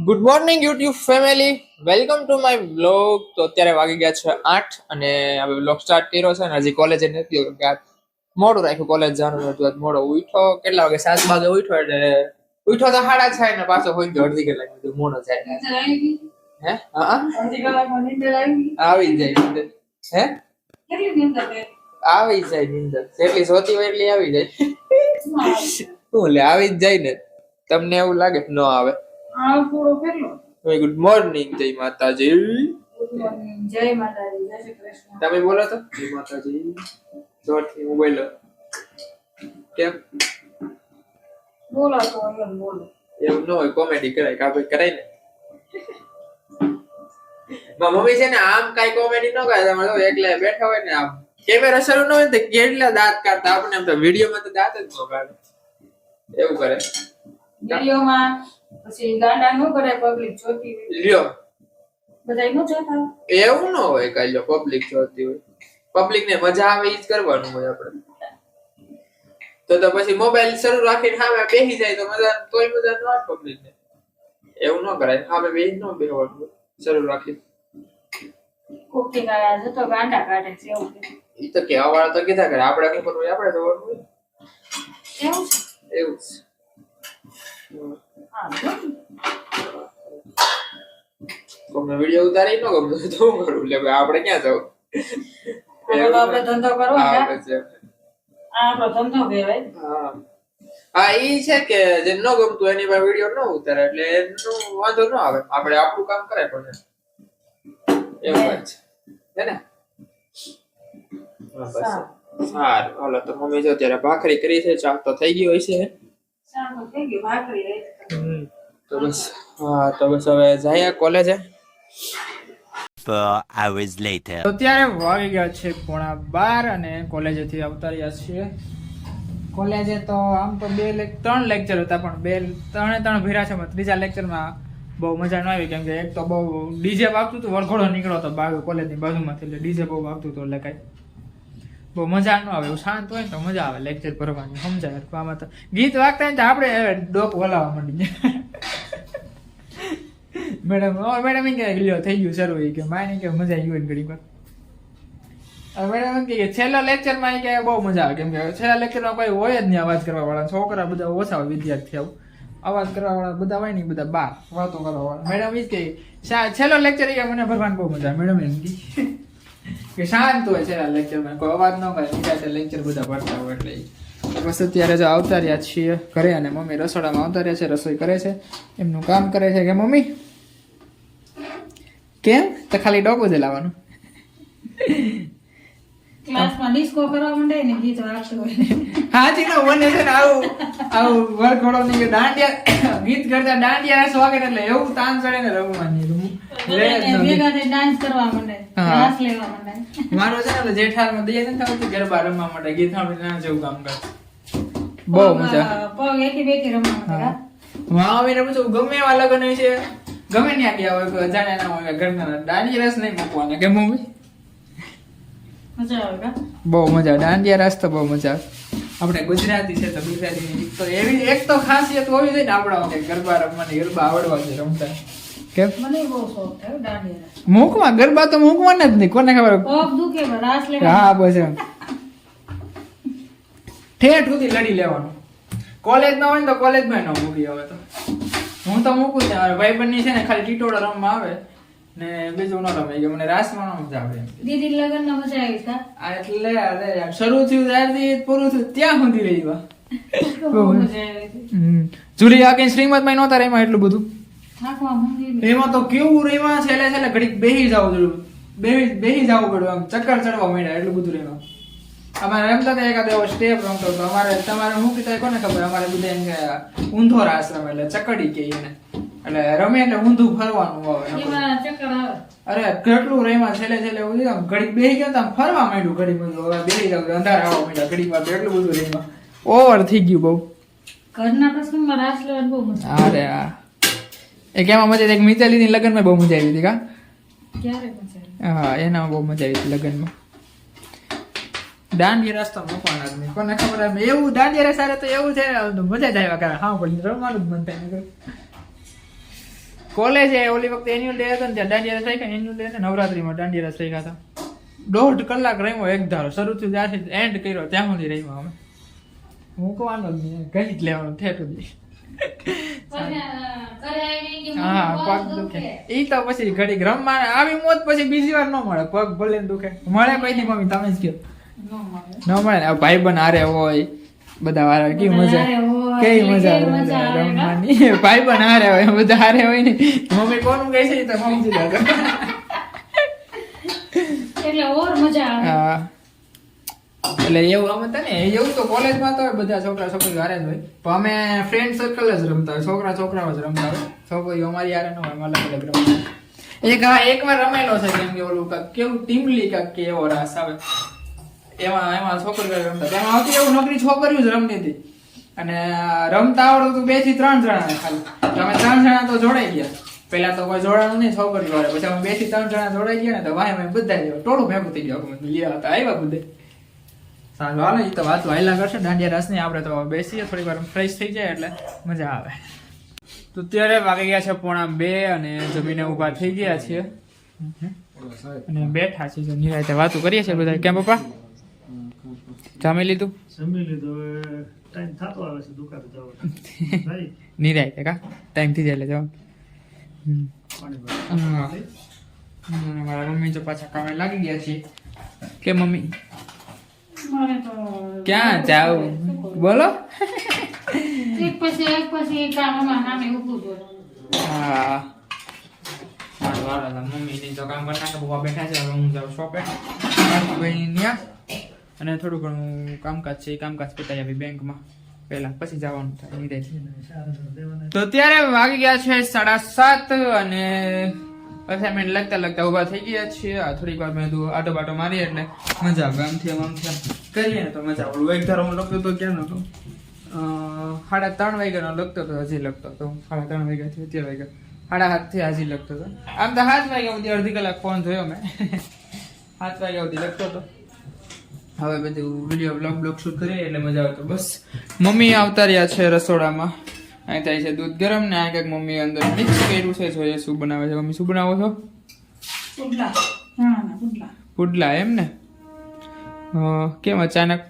Good morning YouTube family welcome to my blog તો અત્યારે વાગી ગયા છે આઠ અને હવે બ્લોગ સ્ટાર્ટ કર્યો છે અને હજી કોલેજે નથી મોડું રાખ્યું કોલેજ જવાનું હતું આજ મોડો ઉઠો કેટલા વાગે સાત વાગે ઉઠો એટલે ઉઠો તો સાડા છ ને પાછો હોય ગયો અડધી કલાક બધું મોડો જાય હે? હા આવી જાય હે? આવી જાય નિંદર. જેટલી સોતી હોય એટલી આવી જાય. શું લે આવી જ જાય ને. તમને એવું લાગે ન આવે. ગુડ મોર્નિંગ જય માતાજી. જય માતાજી જય શ્રી કૃષ્ણ. તમે બોલો તો. જય માતાજી. જોરથી હું બોલો કેમ? બોલો તો એમ બોલો. એમ ન હોય કોમેડી કરાય કાપે કરાય ને. મમ્મી છે ને આમ કઈ કોમેડી ન કરે તમે એકલા બેઠા હોય ને આમ. કેમેરા શરૂ ન હોય તો કેટલા દાંત કાઢતા? આપણે એમ તો વિડીયોમાં તો દાંત જ ન કાઢે. એવું કરે. વિડીયોમાં પછી ગાંડા નો કરે પબ્લિક જોતી હોય. લ્યો. બધા નો જોતા એવું ન હોય કાઈ લ્યો પબ્લિક જોતી હોય. પબ્લિક ને મજા આવે ઈ જ કરવાનું હોય આપણે. તો તો પછી મોબાઈલ શરૂ રાખીને સામે બેહી જાય તો મજા તોય મજા ન આવે પબ્લિક ને. એવું ન કરાય. હામે બેહી ન બેહવાનું શરૂ રાખી કુકિંગ આયા તો ગાંડા કાઢે છે એવું ઈ તો કેવા વાળા તો કીધા કરે આપણે કઈ કરવું હોય આપણે જવાનું હોય. એવું છે? એવું જ હા વીડિયો ઉતારી ન ગમતો તો હું કરું લે આપણે ક્યાં જવું? આપણે ધંધો કરવો હા, આપણો ધંધો કહેવાય. હા. હા ઈ છે કે જે ન ગમતું એની પર વીડિયો ન ઉતારે એટલે એનું વાંધો ન આવે. આપણે આપણું કામ કરે પણ એવું વાત છે. હે ને? હા, બસ. સારું. હાલો તો મમ્મી જો ત્યારે ભાખરી કરી છે ચા તો થઈ ગઈ હોય છે. તો તો બસ હવે જઈએ કોલેજે hours later. અત્યારે ગયા છે પોણા બાર અને કોલેજેથી આવતા રહ્યા કોલેજે તો આમ તો બે ત્રણ લેક્ચર હતા, પણ બે ત્રણે ત્રણ ભેરા છે ત્રીજા લેક્ચરમાં બહુ મજા ન આવી, કેમ કે એક તો બહુ ડીજે વાગતું હતું, વરઘોડો નીકળ્યો હતો બાજુ કોલેજની બાજુમાંથી, એટલે ડીજે બહુ વાગતું હતું કાંઈ બહુ મજા ન આવે, એવું શાંત હોય ને તો મજા આવે લેક્ચર ભરવાની, સમજાય. આમાં તો ગીત વાગતા ને તો આપણે ડોક બોલાવવા માંડી મેડમ, ઓ, મેડમ એમ કે લ્યો, થઈ ગયું શરૂ. એ કે, માય કે મજા આવી હોય ઘડી વાર. મેડમ એમ કે, છેલ્લા લેક્ચરમાં એ કે બહુ મજા આવે. કેમ કે છેલ્લા લેક્ચરમાં કોઈ હોય જ નહીં અવાજ કરવા વાળા છોકરા બધા ઓછા હોય વિદ્યાર્થીઓ અવાજ કરવા વાળા બધા હોય ને બધા બાર વાતો કરવા વાળા મેડમ એ જ શા- છેલ્લો લેક્ચર એ મને ભરવાની બહુ મજા આવે. મેડમ એમ કહે. કે શાંત હોય લેક્ચર લેક્ચરમાં કોઈ અવાજ ન કરે. નિરાતે લેક્ચર બધા ભરતા હોય એટલે બસ અત્યારે જો આવતા રહ્યા છીએ ઘરે અને મમ્મી રસોડામાં આવતા રહ્યા છે, રસોઈ કરે છે. એમનું કામ કરે છે કે મમ્મી? કેમ? તો ખાલી ડોક જ લાવવાનું. ક્લાસમાં ડિસ્કો કરવા માંડે ને ગીત વાગતું હોય. હાજી નો બને છે ને આવું આવું વરઘોડો ની દાંડિયા ગીત કરતા દાંડિયા રસ એટલે એવું તાન ચડે ને રમવાની. લે જ બધાને ન ભેગા થઈ ડાન્સ કરવા માંડે ક્લાસ લેવા માંડે. મારો છે ને જેઠારમાં દઈએ ને થતું ગરબા રમવા માટે ગીત સાંભળીને ના જેવું કામ કરે. બહુ મજા. પગ એકી બેકી રમવા માંડે હા? મામીને પૂછું ગમે એવા લગ્ન હોય છે? ગમે ત્યાં ગયા હોય અજાણ્યા ના હોય ઘરના દાંડિયા રસ નહીં મૂકવાના કે મમ્મી મજા આવે કા? બહુ મજા આવે. દાંડિયા રાસ તો બહુ મજા આવે. આપણે ગુજરાતી છે તો ગુજરાતીની એક તો એવી એક તો ખાસિયત હોવી જોઈએ ને આપણા કે ગરબા રમવાની ગરબા આવડવા છે રમતા. કેમ? મને બહુ શોખ થયો દાંડિયા મૂકવા ગરબા તો મૂકવાના જ નહીં કોને ખબર? પગ દુખે રાસ લેવા. હા બસ એમ. ઠેઠ સુધી લડી લેવાનું. કોલેજમાં હોય ને તો કોલેજમાં ન મૂકી હવે તો. હું તો મૂકું નહીં. ભાઈ બંને છે ને ખાલી ટીટોળો રમવા આવે. ને બીજું ન રમે કે મને રાસમાં મજા આવે. દીદી લગનમાં મજા આવી તા? આ એટલે અરે શરૂ થયું ત્યારથી પૂરું થયું ત્યાં સુધી રહી વા. જુલી આ કઈ શ્રીમદમાં નહોતા રેમાં એટલું બધું? એમાં તો કેવું રેમાં છેલ્લે છેલ્લે ઘડીક બેહી જવું જોયું. બેહી બેહી જવું પડ્યું આમ ચક્કર ચડવા માંડ્યા એટલું બધું રેમાં અમારે એમ તો એકાદ એવો સ્ટેપ રમતો હતો. અમારે તમારે શું કીધા કોને ખબર? અમારે બધા એમ ઊંધો રાસ રમે એટલે ચકડી કે એને. એટલે રમે એટલે ઊંધું ફરવાનું આવે. અરે કેટલું રેમાં છેલ્લે છેલ્લે થયું આમ ઘડીક બેહી ગયા આમ ફરવા માંડ્યું ઘડી બધું. હવે બેહી જાવ અંધાર આવવા માંડ્યા. ઘડીક વાર એટલું બધું રેમાં ઓવર થઈ ગયું બહુ. ઘરના પ્રસંગમાં રાસ લેવાની બહુ મજા અરે આ. એક એમાં મજા એક મિતાલીની લગ્નમાં બહુ મજા આવી હતી કા? ક્યારે મજા હા એનામાં બહુ મજા આવી હતી લગ્નમાં. દાંડિયા રસ્તા મૂકવાના જ નહીં. કોને ખબર? એવું દાંડિયા રસ હારે તો એવું છે મજા જ આવ્યા કરે. હા પણ રમવાનું જ મન થાય. કોલેજ ઓલી વખતે એન્યુઅલ ડે હતો ને ત્યાં દાંડિયા રસ રાખ્યા એન્યુઅલ ડે નવરાત્રીમાં દાંડિયા રસ રાખ્યા હતા. દોઢ કલાક રમ્યો એક ધારો. શરૂ થયું ત્યાંથી એન્ડ કર્યો. ત્યાં સુધી રમ્યો અમે. મૂકવાનો જ નહીં ગઈ જ લેવાનું ઠેઠ હા પગ દુખે. ઈ તો પછી ઘડીક રમવા આવી મોત પછી બીજી વાર ન મળે. પગ ભલે ને દુખે. મળે કોઈ મમ્મી? તમે જ કહો. ન મળે. ભાઈ બન હારે હોય. બધા વાળા કેવી મજા? કેવી મજા આવે? રમવાની. ભાઈ પણ હારે હોય બધા હારે હોય ને. મમ્મી કોનું કહે છે તો સમજી જાતો એટલે ઓર મજા આવે. હા. એટલે એવું અમે તને એવું તો કોલેજમાં તો હોય બધા છોકરા છોકરી હારે જ હોય. પણ અમે ફ્રેન્ડ સર્કલ જ રમતા હોય છોકરા છોકરાઓ જ રમતા હોય. છોકરીઓ અમારી હારે ન હોય અમે અલગ અલગ રમતા. એક હા એક વાર રમેલો છે કેમ કે ઓલું કાંક કેવું ટીમલી કાંક કે એવો રાસ આવે. એમાં એમાં છોકરીઓ રમતા એમાં આવતી એવું નોકરી છોકરીઓ જ રમતી હતી. અને રમતા આવડતું હતું બેથી ત્રણ જણા ખાલી. તમે ત્રણ જણા તો જોડાઈ ગયા. પેલા તો કોઈ જોડાણું નહીં છોકરી વાળે પછી અમે બેથી ત્રણ જણા જોડાઈ ગયા ને તો વાય અમે બધા જ ટોળું ભેગું થઈ ગયું. અમે લ્યા હતા આવ્યા બધે. સારું હાલો એ તો વાત વાયલા કરશે. દાંડિયા રસ નહીં આપણે તો બેસીએ થોડી વાર ફ્રેશ થઈ જાય એટલે મજા આવે. તો અત્યારે વાગી ગયા છે પોણા બે અને જમીને ઊભા થઈ ગયા છીએ. અને બેઠા છે જો નિરાતે વાતો કરીએ છીએ બધા કેમ પપ્પા? જમી લીધું? જમી લીધું હવે ટાઈમ થતો આવે છે દુકાને જવાનો ભાઈ નિરાંતે કા ટાઈમથી જાય એટલે જવાનું. મારા મમ્મી તો પાછા કામે લાગી ગયા છે. કે મમ્મી? મારે તો ક્યાં જાવ? બોલો. એક પછી એક પછી કામમાં નામે ઊભું જ હા. સારું હાલો તો કામ કરતા બુવા બેઠા છે હવે હું જાઉં શોપે ભાઈ ત્યાં અને થોડું ઘણું કામકાજ છે, એ કામકાજ પતાવી આવી બેંકમાં. પહેલા પછી જવાનું થાય નિરાંતે. તો ત્યારે વાગી ગયા છે સાડા સાત અને અસાઇનમેન્ટ લખતા લખતા ઊભા થઈ ગયા છીએ. આ થોડીક વાર મેં આટો બાટો મારીએ એટલે મજા આવે આમથી આમ આમથી આમ કરીએ તો મજા આવે. એક ધારો લખતો હતો ક્યાં નતો? સાડા ત્રણ વાગ્યાનો લખતો હતો, હજી લખતો હતો. સાડા ત્રણ વાગ્યાથી અત્યારે વાગ્યા. સાડા હાથથી હજી લખતો હતો. આમ તો સાત વાગ્યા સુધી અડધી કલાક ફોન જોયો મેં. સાત વાગ્યા સુધી લખતો હતો. હવે બધું વીડિયો બ્લોગ બ્લોગ શૂટ કરીએ એટલે મજા આવે તો બસ. મમ્મી આવતા રહ્યા છે રસોડામાં. અહીં થાય છે દૂધ ગરમ ને આ કંઈક મમ્મી અંદર મિક્સ કર્યું છે. જોઈએ શું બનાવે છે. મમ્મી શું બનાવો છો? પુડલા. ચણાના પુડલા. પુડલા એમ ને? કેમ અચાનક?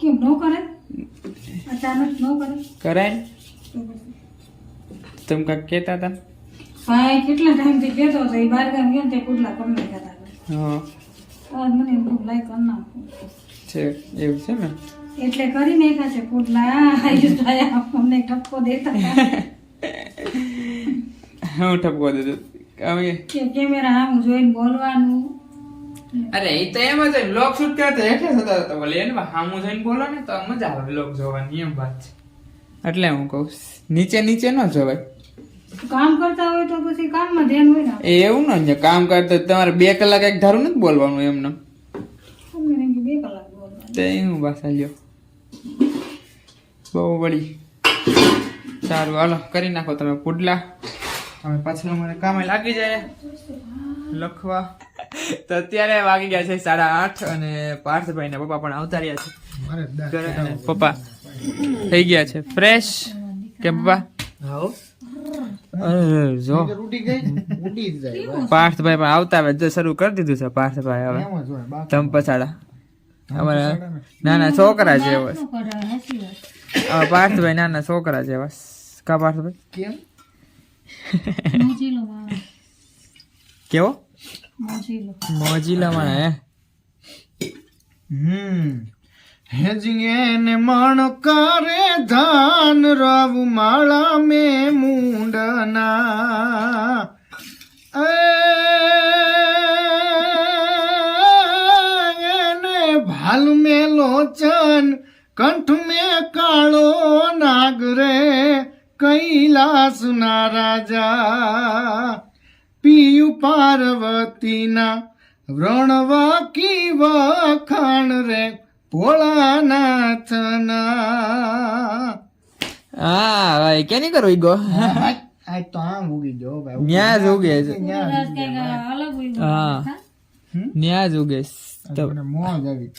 કેમ ન કરે? અચાનક નો કરે? કરાય? તમે કાંઈક કહેતા હતા? હા કેટલા ટાઈમથી કહેતો હતો. એ બાર ગામ ગયો તે પુડલા કરી નાખ્યા હતા. હા. મને કરી નાખું. છે એવું છે ને? એટલે કરી નાખ્યા છે પુડલા આયુષભાઈ અમને ઠપકો દેતા હું ઠપકો દીધો હવે? કે કેમેરા સામું જોઈને બોલવાનું. અરે એ તો એમ જ લોક શૂટ કરતા એટલે થતા તો ભલે એને હામું જઈને બોલો ને તો મજા આવે લોક જોવાની એમ વાત છે. એટલે હું કહું નીચે નીચે ન જોવાય. કામ કરતા હોય તો પછી કામમાં ધ્યાન હોય ને એવું ને કામ કરતા તમારે બે કલાક એક ધારું નથી બોલવાનું એમને બે કલાક બોલવાનું. પાછા લ્યો. બહુ વળી. સારું હાલો કરી નાખો તમે પુડલા. હવે પાછળ મને કામે લાગી જાય. લખવા. તો અત્યારે વાગી ગયા છે સાડા આઠ અને પાર્થભાઈ ને પપ્પા પણ આવતા રહ્યા છે પપ્પા થઈ ગયા છે ફ્રેશ. કે પપ્પા? અરે જો. પાર્થભાઈ પણ આવતા હવે તો શરૂ કરી દીધું છે પાર્થભાઈ હવે. તમ પછાડા. અમારા નાના છોકરા જેવો છે. હાચી પાર્થભાઈ નાના છોકરા જેવા બસ કા પાર્થભાઈ? કેવો? મોજીલો. મોજીલા માણા હે? હમ. હેજિંગે ને મણ કરે ધાન રવ માળા મે મુંડના. એને ભાલ મે લોચન કંઠ મે કાળો નાગરે કૈલાસ ના રાજા પિયુ પાર્વતીના વ્રણવાકી વખાણ રે ભોળાનાથના. હા ભાઈ કેની કરો ઈગો આ તો આમ ઉગી ગયો ભાઈ ન્યા જ ઉગે છે. હા. ન્યા જ ઉગે તો મોજ આવી.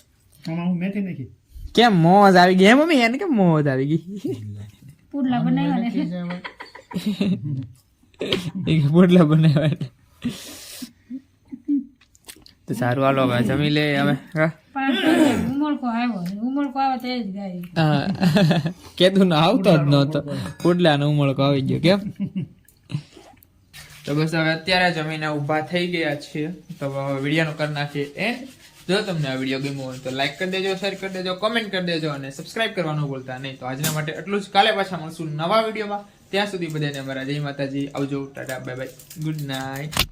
આમાં મેથી નાખી. કેમ મોજ આવી ગઈ? મમ્મી એને કેમ મોજ આવી ગઈ? પુડલા બનાવ્યા ને. કે પોટલા બનાવ્યા તો સારું હાલો હવે જમી લે હવે હા. ઉમળકો આવ્યો ઉમળકો આવે તે જ ગાય. કેદું આવતો જ નહોતો. પોટલા નો ઉમળકો આવી ગયો કેમ? તો બસ હવે અત્યારે જમીને ઊભા થઈ ગયા છીએ. તો હવે વિડીયોનો કરી નાખીએ. એ જો તમને આ વીડિયો ગમ્યો હોય તો લાઈક કરી દેજો શેર કરી દેજો કોમેન્ટ કરી દેજો અને સબસ્ક્રાઇબ કરવાનું ભૂલતા નહીં. તો આજના માટે એટલું જ. કાલે પાછા મળશું નવા વિડીયોમાં. ત્યાં સુધી બધાને અમારા જય માતાજી. આવજો. Tata. Bye bye. Good night